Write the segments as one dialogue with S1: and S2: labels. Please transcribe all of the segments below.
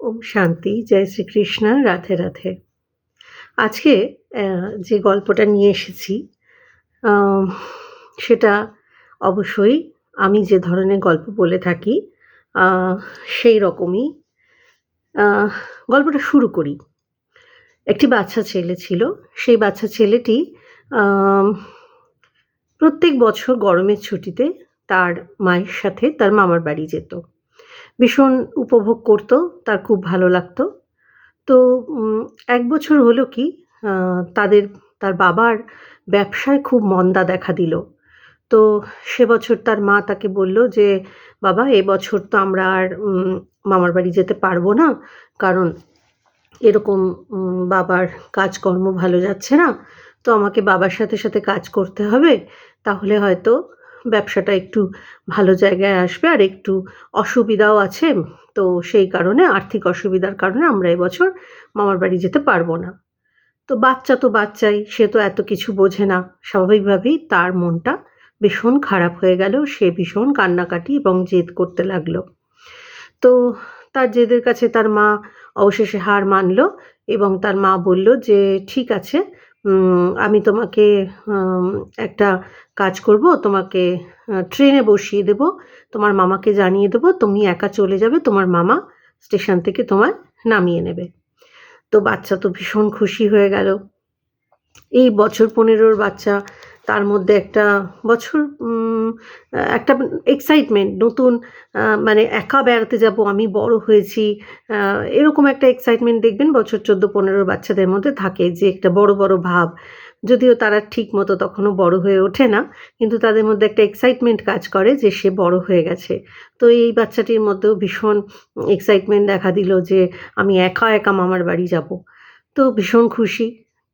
S1: ওম শান্তি, জয় শ্রীকৃষ্ণ, রাধে রাধে। আজকে যে গল্পটা নিয়ে এসেছি সেটা অবশ্যই আমি যে ধরনের গল্প বলে থাকি সেই রকমই গল্পটা শুরু করি। একটি বাচ্চা ছেলে ছিল, সেই বাচ্চা ছেলেটি প্রত্যেক বছর গরমের ছুটিতে তার মায়ের সাথে তার মামার বাড়ি যেত। ভীষণ উপভোগ করতো, তার খুব ভালো লাগতো। তো এক বছর হলো কি তাদের, তার বাবার ব্যবসায় খুব মন্দা দেখা দিল। তো সে বছর তার মা তাকে বলল যে, বাবা এবছর তো আমরা আর মামার বাড়ি যেতে পারব না, কারণ এরকম বাবার কাজকর্ম ভালো যাচ্ছে না। তো আমাকে বাবার সাথে সাথে কাজ করতে হবে, তাহলে হয়তো ব্যবসাটা একটু ভালো জায়গায় আসবে আর একটু অসুবিধাও আছে। তো সেই কারণে, আর্থিক অসুবিধার কারণে আমরা এবছর মামার বাড়ি যেতে পারব না। তো বাচ্চা তো বাচ্চাই, সে তো এত কিছু বোঝে না। স্বাভাবিকভাবেই তার মনটা ভীষণ খারাপ হয়ে গেল, সে ভীষণ কান্নাকাটি এবং জেদ করতে লাগল। তো তার জেদের কাছে তার মা অবশেষে হার মানলো এবং তার মা বলল যে, ঠিক আছে আমি তোমাকে একটা কাজ করব। তোমাকে ট্রেনে বসিয়ে দেব। তোমার মামাকে জানিয়ে দেব, তুমি একা চলে যাবে। তোমার মামা স্টেশন থেকে তোমার নামিয়ে নেবে। তো বাচ্চা তো ভীষণ খুশি হয়ে গেল। এই বছর পনেরোর বাচ্চা তার মধ্যে একটা বছর একটা এক্সাইটমেন্ট নতুন মানে একা বেড়াতে যাব, আমি বড় হয়েছি এরকম একটা এক্সাইটমেন্ট দেখবেন বছর চোদ্দ পনেরো বাচ্চাদের মধ্যে থাকে যে একটা বড় বড় ভাব। যদিও তারা ঠিক মতো তখনও বড় হয়ে ওঠে না, কিন্তু তাদের মধ্যে একটা এক্সাইটমেন্ট কাজ করে যে সে বড় হয়ে গেছে। তো এই বাচ্চাটির মধ্যেও ভীষণ এক্সাইটমেন্ট দেখা দিল যে আমি একা একা মামার বাড়ি যাব। তো ভীষণ খুশি।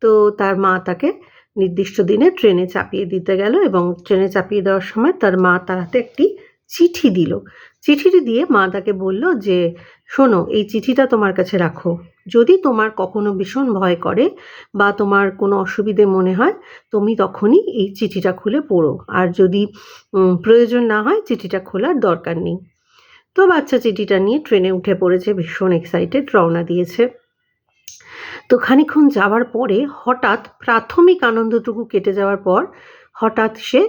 S1: তো তার মা তাকে নির্দিষ্ট দিনে ট্রেনে চাপিয়ে দিতে গেল এবং ট্রেনে চাপিয়ে দেওয়ার সময় তার মা তার হাতে একটি চিঠি দিল। চিঠিটি দিয়ে মা তাকে বলল যে, শোনো, এই চিঠিটা তোমার কাছে রাখো। যদি তোমার কখনো ভীষণ ভয় করে বা তোমার কোনো অসুবিধে মনে হয়, তুমি তখনই এই চিঠিটা খুলে পড়ো। আর যদি প্রয়োজন না হয়, চিঠিটা খোলার দরকার নেই। তো বাচ্চা চিঠিটা নিয়ে ট্রেনে উঠে পড়েছে, ভীষণ এক্সাইটেড রওনা দিয়েছে। তো খানিক্ষণ যাওয়ার পরে হঠাৎ প্রাথমিক আনন্দটুকু কেটে যাওয়ার পর হঠাৎ সে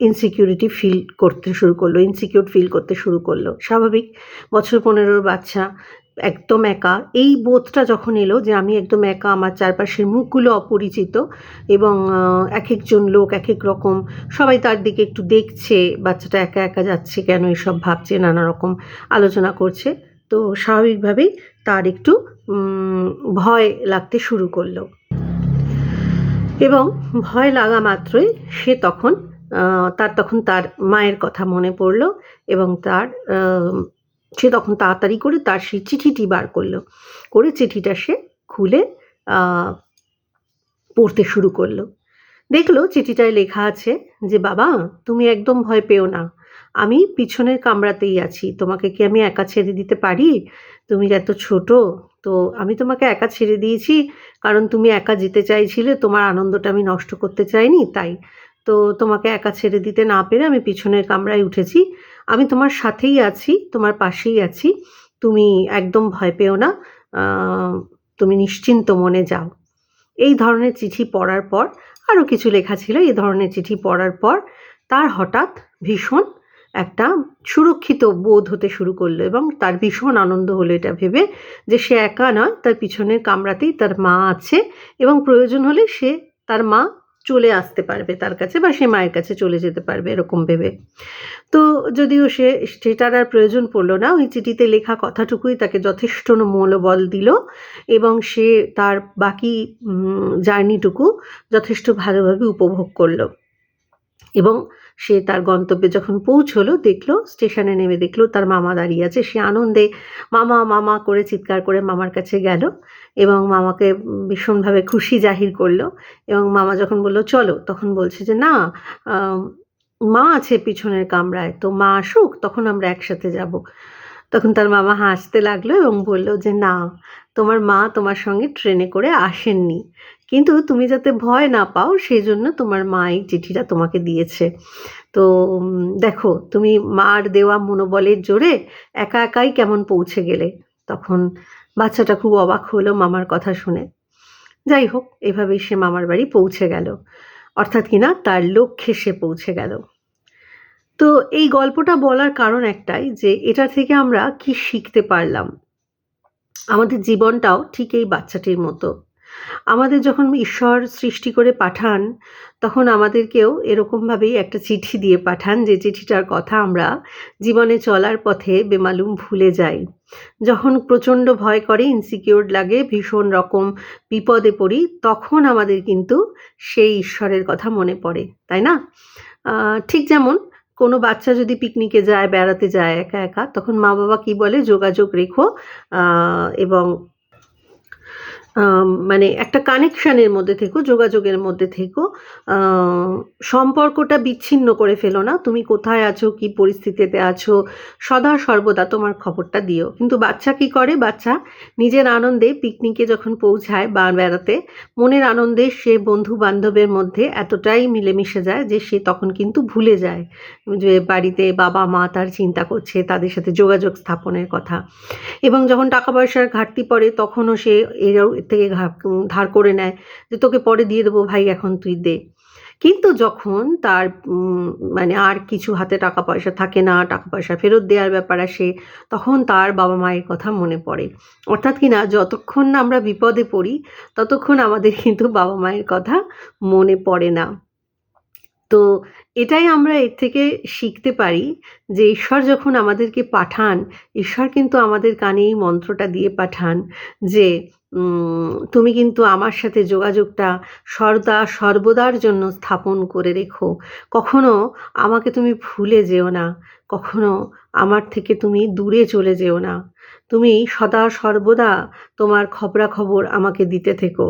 S1: ইনসিকিউরিটি ফিল করতে শুরু করল ইনসিকিউর ফিল করতে শুরু করল। স্বাভাবিক, বছর পনেরোর বাচ্চা, একদম একা। এই বোধটা যখন এলো যে আমি একদম একা, আমার চারপাশের মুখগুলো অপরিচিত এবং এক একজন লোক এক এক রকম, সবাই তার দিকে একটু দেখছে, বাচ্চাটা একা একা যাচ্ছে কেন, এসব ভাবছে, নানা রকম আলোচনা করছে। তো স্বাভাবিকভাবেই তার একটু ভয় লাগতে শুরু করল। এবং ভয় লাগা মাত্রই সে তখন তার তখন তার মায়ের কথা মনে পড়ল এবং তার সে তখন তাড়াতাড়ি করে তার সেই চিঠিটি বার করল। করে চিঠিটা সে খুলে পড়তে শুরু করল। দেখল চিঠিটায় লেখা আছে যে, বাবা, তুমি একদম ভয় পেও না। আমি পিছনের কামরাতেই আছি। তোমাকে কি আমি একা ছেড়ে দিতে পারি? তুমি এত ছোট তো আমি তোমাকে একা ছেড়ে দিয়েছি, কারণ তুমি একা যেতে চাইছিলে, তোমার আনন্দটা আমি নষ্ট করতে চাইনি, তাই। তো তোমাকে একা ছেড়ে দিতে না পেরে আমি পিছনের কামরায় উঠেছি। আমি তোমার সাথেই আছি, তোমার পাশেই আছি, তুমি একদম ভয় পেও না তুমি নিশ্চিন্ত মনে যাও। এই ধরনের চিঠি পড়ার পর, আরও কিছু লেখা ছিল, এই ধরনের চিঠি পড়ার পর, তার হঠাৎ ভীষণ একটা সুরক্ষিত বোধ হতে শুরু করল এবং তার ভীষণ আনন্দ হলো এটা ভেবে যে সে একা নয়, তার পিছনের কামরাতেই তার মা আছে এবং প্রয়োজন হলে সে তার মা চলে আসতে পারবে তার কাছে বা সে মায়ের কাছে চলে যেতে পারবে এরকম ভেবে। তো যদিও সে সেটার আর প্রয়োজন পড়ল না, ওই চিঠিতে লেখা কথাটুকুই তাকে যথেষ্ট মনোবল দিল এবং সে তার বাকি জার্নিটুকু যথেষ্ট ভালোভাবে উপভোগ করল। এবং সে তার গন্তব্যে যখন পৌঁছলো, দেখল, স্টেশনে নেমে দেখল, তার মামা দাঁড়িয়ে আছে। সে আনন্দে মামা মামা করে চিৎকার করে মামার কাছে গেল এবং মামাকে ভীষণভাবে খুশি জাহির করল এবং মামা যখন বলল, চলো, তখন বলছে যে, না মা আছে পিছনের কামরায়, তো মা আসুক, তখন আমরা একসাথে যাব। তখন তার মামা হাসতে লাগল এবং বলল যে, না, তোমার মা তোমার সঙ্গে ট্রেনে করে আসেননি। কিন্তু তুমি যাতে ভয় না পাও সেই জন্য তোমার মা এই চিঠিটা তোমাকে দিয়েছে। তো দেখো, তুমি মার দেওয়া মনোবলের জোরে একা একাই কেমন পৌঁছে গেলে? তখন বাচ্চাটা খুব অবাক হলো মামার কথা শুনে। যাই হোক, এভাবেই সে মামার বাড়ি পৌঁছে গেল। অর্থাৎ কিনা তার লক্ষ্যে সে পৌঁছে গেল। তো এই গল্পটা বলার কারণ একটাই যে এটা থেকে আমরা কি শিখতে পারলাম। আমাদের জীবনটাও ঠিক এই বাচ্চাটির মতো। আমাদের যখন ঈশ্বর সৃষ্টি করে পাঠান, তখন আমাদেরকেও এরকমভাবেই একটা চিঠি দিয়ে পাঠান যে চিঠিটার কথা আমরা জীবনে চলার পথে বেমালুম ভুলে যাই। যখন প্রচণ্ড ভয় করে ইনসিকিউর লাগে, ভীষণ রকম বিপদে পড়ি, তখন আমাদের কিন্তু সেই ঈশ্বরের কথা মনে পড়ে, তাই না? ঠিক যেমন কোনো বাচ্চা যদি পিকনিকে যায়, বেড়াতে যায় একা একা, তখন মা বাবা কি বলে? যোগাযোগ রেখো এবং মানে একটা কানেকশানের মধ্যে থেকো, যোগাযোগের মধ্যে থেকো। সম্পর্কটা বিচ্ছিন্ন করে ফেলো না। তুমি কোথায় আছো, কি পরিস্থিতিতে আছো, সদা সর্বদা তোমার খবরটা দিও। কিন্তু বাচ্চা কি করে? বাচ্চা নিজের আনন্দে পিকনিকে যখন পৌঁছায় বা বেড়াতে, মনের আনন্দে সে বন্ধু বান্ধবের মধ্যে এতটাই মিলেমিশে যায় যে সে তখন কিন্তু ভুলে যায় যে বাড়িতে বাবা মা তার চিন্তা করছে, তাদের সাথে যোগাযোগ স্থাপনের কথা। এবং যখন টাকা পয়সার ঘাটতি পড়ে, তখনও সে এর থেকে ধার করে নেয় যে তোকে পরে দিয়ে দেবো, ভাই, এখন তুই দে। কিন্তু যখন তার মানে আর কিছু হাতে টাকা পয়সা থাকে না টাকা পয়সা ফেরত দেওয়ার ব্যাপার আসে, তখন তার বাবা মায়ের কথা মনে পড়ে। অর্থাৎ কি না, যতক্ষণ না আমরা বিপদে পড়ি, ততক্ষণ আমাদের কিন্তু বাবা মায়ের কথা মনে পড়ে না। তো এটাই আমরা এর থেকে শিখতে পারি যে ঈশ্বর যখন আমাদেরকে পাঠান, ঈশ্বর কিন্তু আমাদের কানে এই মন্ত্রটা দিয়ে পাঠান যে তুমি কিন্তু আমার সাথে যোগাযোগটা সর্দা সর্বদার জন্য স্থাপন করে রেখো। কখনো আমাকে তুমি ভুলে যেও না। কখনো আমার থেকে তুমি দূরে চলে যেও না। তুমি সদা সর্বদা তোমার খবরাখবর আমাকে দিতে থেকো।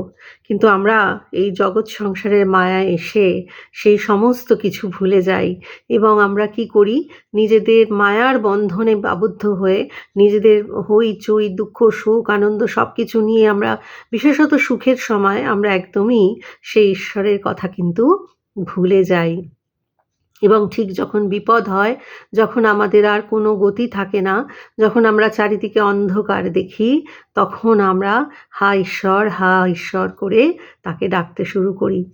S1: কিন্তু আমরা এই জগৎ সংসারের মায়া এসে সেই সমস্ত কিছু ভুলে যাই এবং আমরা কি করি? নিজেদের মায়ার বন্ধনে আবদ্ধ হয়ে নিজেদের হই চই দুঃখ সুখ আনন্দ সব কিছু নিয়ে আমরা বিশেষত সুখের সময় আমরা একদমই সেই ঈশ্বরের কথা কিন্তু ভুলে যাই। এবং ঠিক যখন বিপদ হয়, যখন আমাদের আর কোনো গতি থাকে না, যখন আমরা চারিদিকে অন্ধকার দেখি, তখন আমরা, হা, ঈশ্বর হা, ঈশ্বর করে তাকে ডাকতে শুরু করি।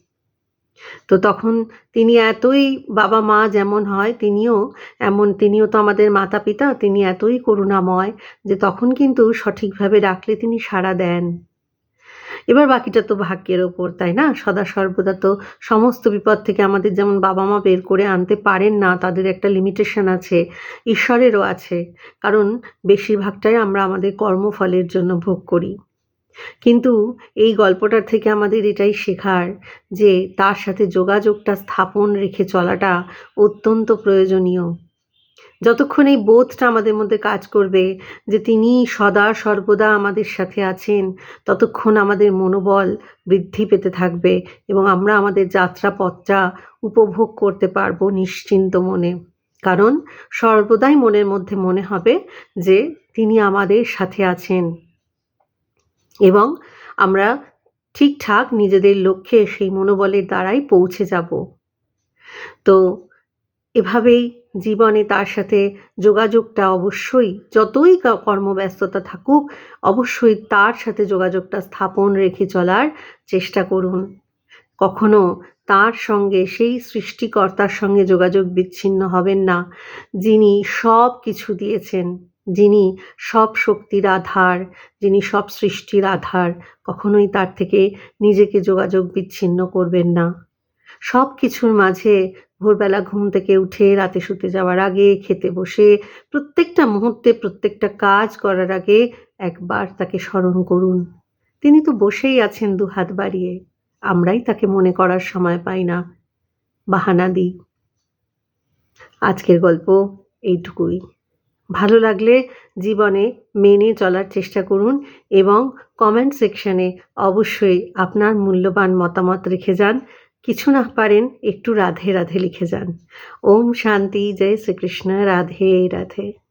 S1: তো তখন তিনি এতই বাবা মা যেমন হয়, তিনিও এমন, তিনিও তো আমাদের মাতা পিতা তিনি এতই করুণাময় যে তখন কিন্তু সঠিকভাবে ডাকলে তিনি সাড়া দেন। এবার বাকিটা তো ভাগ্যের ওপর, তাই না? সদা সর্বদা তো সমস্ত বিপদ থেকে আমাদের যেমন বাবা মা বের করে আনতে পারেন না, তাদের একটা লিমিটেশন আছে, ঈশ্বরেরও আছে। কারণ বেশিরভাগটাই আমরা আমাদের কর্মফলের জন্য ভোগ করি। কিন্তু এই গল্পটার থেকে আমাদের এটাই শেখার যে তার সাথে যোগাযোগটা স্থাপন রেখে চলাটা অত্যন্ত প্রয়োজনীয়। যতক্ষণ এই বোধটা আমাদের মধ্যে কাজ করবে যে তিনি সদা সর্বদা আমাদের সাথে আছেন, ততক্ষণ আমাদের মনোবল বৃদ্ধি পেতে থাকবে এবং আমরা আমাদের যাত্রাপথটা উপভোগ করতে পারব নিশ্চিন্ত মনে। কারণ সর্বদাই মনের মধ্যে মনে হবে যে তিনি আমাদের সাথে আছেন। এবং আমরা ঠিকঠাক নিজেদের লক্ষ্যে সেই মনোবলের দ্বারাই পৌঁছে যাব। তো এভাবেই জীবনে তার সাথে যোগাযোগটা অবশ্যই যতই কর্মব্যস্ততা থাকুক, অবশ্যই তার সাথে যোগাযোগটা স্থাপন রেখে চলার চেষ্টা করুন। কখনো তার সঙ্গে, সেই সৃষ্টিকর্তার সঙ্গে যোগাযোগ বিচ্ছিন্ন হবেন না, যিনি সব কিছু দিয়েছেন। যিনি সব শক্তির আধার, যিনি সব সৃষ্টির আধার, কখনোই তার থেকে নিজেকে যোগাযোগ বিচ্ছিন্ন করবেন না। সব কিছুর মাঝে ভোরবেলা ঘুম থেকে উঠে, রাতে শুতে যাওয়ার আগে, খেতে বসে, প্রত্যেকটা মুহূর্তে, প্রত্যেকটা কাজ করার আগে একবার তাকে স্মরণ করুন। তিনি তো বসেই আছেন দু হাত বাড়িয়ে। আমরাই তাকে মনে করার সময় পাই না। বাহানা দিই। আজকের গল্প এইটুকুই। ভালো লাগলে জীবনে মেনে চলার চেষ্টা করুন এবং কমেন্ট সেকশানে অবশ্যই আপনার মূল্যবান মতামত রেখে যান। কিছু না পারেন, একটু রাধে রাধে লিখে যান। ওম শান্তি, জয় শ্রীকৃষ্ণ, রাধে রাধে।